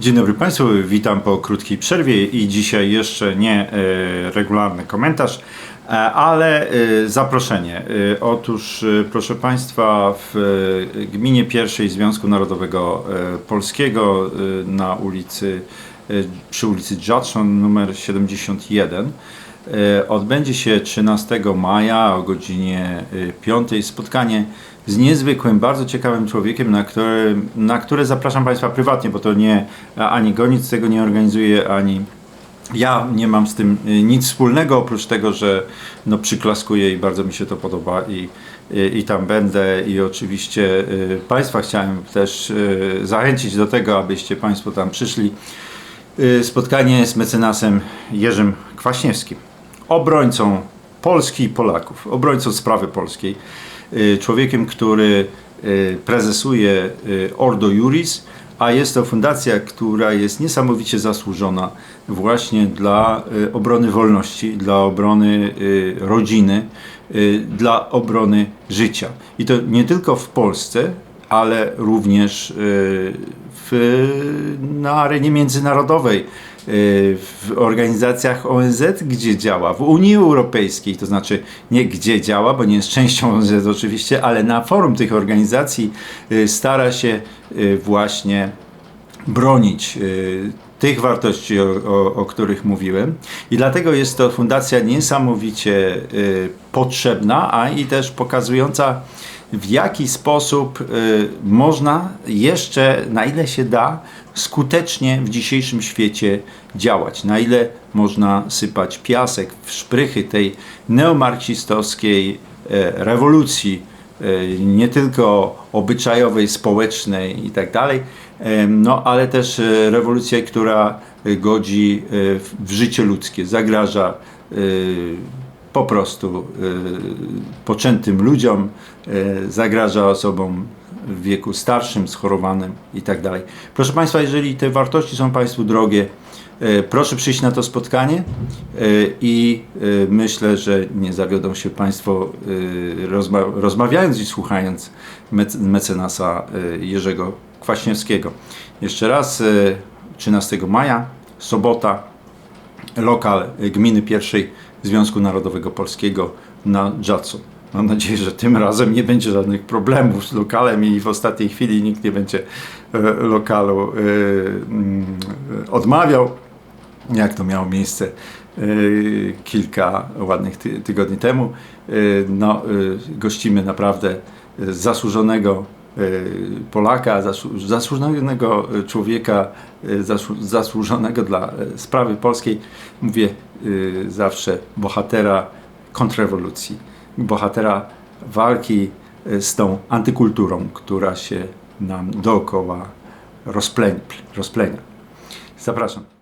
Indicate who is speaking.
Speaker 1: Dzień dobry Państwu, witam po krótkiej przerwie i dzisiaj jeszcze nie e, regularny komentarz, e, ale e, zaproszenie. Otóż, proszę Państwa, w gminie pierwszej Związku Narodowego Polskiego na ulicy, przy ulicy Judson numer 71 e, odbędzie się 13 maja o godzinie e, 5 spotkanie z niezwykłym, bardzo ciekawym człowiekiem, na które, na które zapraszam Państwa prywatnie, bo to nie ani go nic z tego nie organizuje, ani ja nie mam z tym y, nic wspólnego, oprócz tego, że no, przyklaskuję i bardzo mi się to podoba i, i, i tam będę i oczywiście y, Państwa chciałem też y, zachęcić do tego, abyście Państwo tam przyszli. Y, spotkanie z mecenasem Jerzym Kwaśniewskim, obrońcą Polski i Polaków, obrońcą sprawy polskiej, y, człowiekiem, który y, prezesuje Ordo Juris, a jest to fundacja, która jest niesamowicie zasłużona właśnie dla obrony wolności, dla obrony rodziny, dla obrony życia. I to nie tylko w Polsce, ale również w, na arenie międzynarodowej, y, w organizacjach ONZ, gdzie działa, w Unii Europejskiej, to znaczy nie gdzie działa, bo nie jest częścią ONZ oczywiście, ale na forum tych organizacji y, stara się y, właśnie bronić tych wartości, o, o, o których mówiłem. I dlatego jest to fundacja niesamowicie y, potrzebna, a i też pokazująca, w jaki sposób y, można jeszcze, na ile się da, skutecznie w dzisiejszym świecie działać. Na ile można sypać piasek w szprychy tej neomarksistowskiej e, rewolucji, e, nie tylko obyczajowej, społecznej i tak dalej, e, no ale też rewolucja, która godzi w- życie ludzkie, zagraża po prostu e, poczętym ludziom, e, zagraża osobom w wieku starszym, schorowanym i tak. Proszę Państwa, jeżeli te wartości są Państwu drogie, e, proszę przyjść na to spotkanie i myślę, że nie zawiodą się Państwo rozma- rozmawiając i słuchając mec- mecenasa Jerzego Kwaśniewskiego. Jeszcze raz, e, 13 maja, sobota, lokal Gminy Pierwszej Związku Narodowego Polskiego na Jadson. Mam nadzieję, że tym razem nie będzie żadnych problemów z lokalem i w ostatniej chwili nikt nie będzie e, lokalu e, mm, odmawiał, jak to miało miejsce kilka ładnych ty, tygodni temu. No, gościmy naprawdę zasłużonego Polaka, zasłu- zasłużonego e, człowieka, e, zasłu- zasłużonego dla e, sprawy polskiej. Mówię e, zawsze bohatera kontrrewolucji, bohatera walki e, z tą antykulturą, która się nam dookoła rozplenia. Zapraszam.